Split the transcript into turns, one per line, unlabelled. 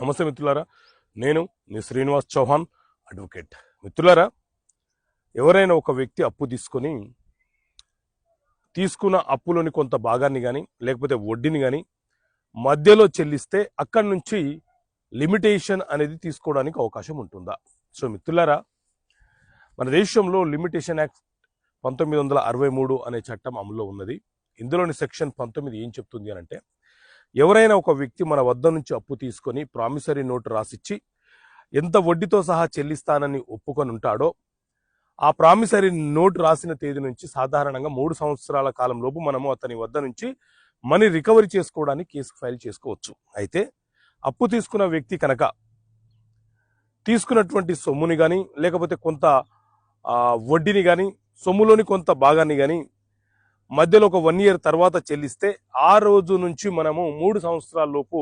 నమస్తే మిత్రులారా. నేను మీ శ్రీనివాస్ చౌహాన్ అడ్వకేట్. మిత్రులారా ఎవరైనా ఒక వ్యక్తి అప్పు తీసుకొని తీసుకున్న అప్పులోని కొంత భాగాన్ని కానీ లేకపోతే వడ్డీని కానీ మధ్యలో చెల్లిస్తే అక్కడి నుంచి లిమిటేషన్ అనేది తీసుకోవడానికి అవకాశం ఉంటుందా? సో మిత్రులారా మన దేశంలో లిమిటేషన్ యాక్ట్ పంతొమ్మిది వందల అరవై మూడు అనే చట్టం అమల్లో ఉన్నది. ఇందులోని సెక్షన్ పంతొమ్మిది ఏం చెప్తుంది అని అంటే ఎవరైనా ఒక వ్యక్తి మన వద్ద నుంచి అప్పు తీసుకొని ప్రామిసరీ నోటు రాసిచ్చి ఎంత వడ్డీతో సహా చెల్లిస్తానని ఒప్పుకొని ఉంటాడో ఆ ప్రామిసరీ నోటు రాసిన తేదీ నుంచి సాధారణంగా మూడు సంవత్సరాల కాలంలోపు మనము అతని వద్ద నుంచి మనీ రికవరీ చేసుకోవడానికి కేసు ఫైల్ చేసుకోవచ్చు. అయితే అప్పు తీసుకున్న వ్యక్తి కనుక తీసుకున్నటువంటి సొమ్ముని కానీ లేకపోతే కొంత వడ్డీని కానీ సొమ్ములోని కొంత భాగాన్ని కానీ మధ్యలో ఒక వన్ ఇయర్ తర్వాత చెల్లిస్తే ఆ రోజు నుంచి మనము మూడు సంవత్సరాల లోపు